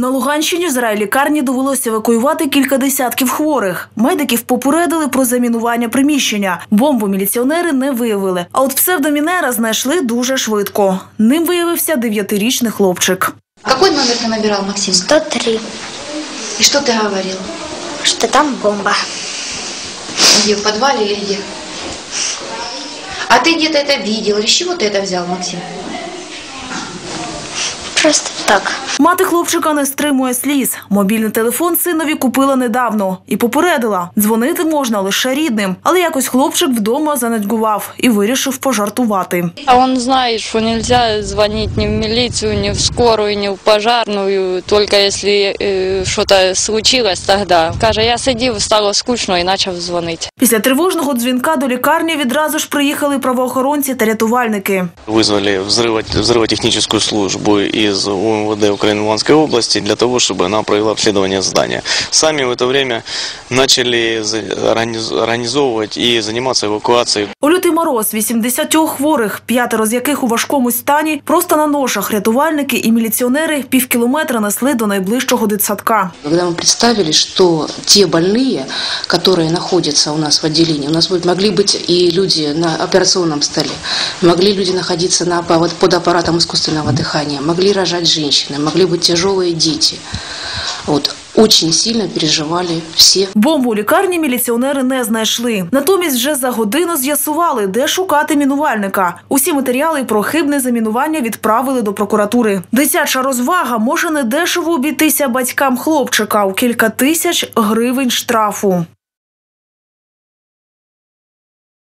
На Луганщині з райлікарні довелося евакуювати кілька десятків хворих. Медиків попередили про замінування приміщення. Бомбу міліціонери не виявили. А от псевдомінера знайшли дуже швидко. Ним виявився дев'ятирічний хлопчик. Какой номер ты набирал, Максим? 103, И что ты говорил? что там бомба. Где, в подвале или где? А ты где-то это видел? Или с чего ты это взял, Максим? Просто так. Мати хлопчика не стримує сліз. Мобільний телефон синові купила недавно і попередила: дзвонити можна лише рідним. Але якось хлопчик вдома занедьгував і вирішив пожартувати. А он знает, что нельзя звонить ни в милицию, ни в скорую, ни в пожарную, только если э, что-то случилось тогда. Каже, я сидів, стало скучно і почав дзвонити. Після тривожного дзвінка до лікарні відразу ж приїхали правоохоронці та рятувальники. Вызвали взрыво- взрывотехническую службу из УМВД Украины Луганской области для того, чтобы она провела обследование здания. Сами в это время начали за- организ- организовывать и заниматься эвакуацией У лютий мороз 80 хворих, п'ятеро з яких у важкому стані, просто на ношах рятувальники і міліціонери півкілометра несли до найближчого дитсадка. Когда мы представили, что те больные, которые находятся у нас в отделении, у нас будет- могли быть и люди на операционном столе, могли люди находиться на, под под аппаратом искусственного дыхания, могли рожать женщины, могли быть тяжелые дети. Вот. Очень сильно переживали все Бомбу у лікарні міліціонери не знайшли. Натомість вже за годину з'ясували, де шукати мінувальника. Усі матеріали про хибне замінування відправили до прокуратури. Дитяча розвага може недешево обійтися батькам хлопчика у кілька тисяч гривень штрафу.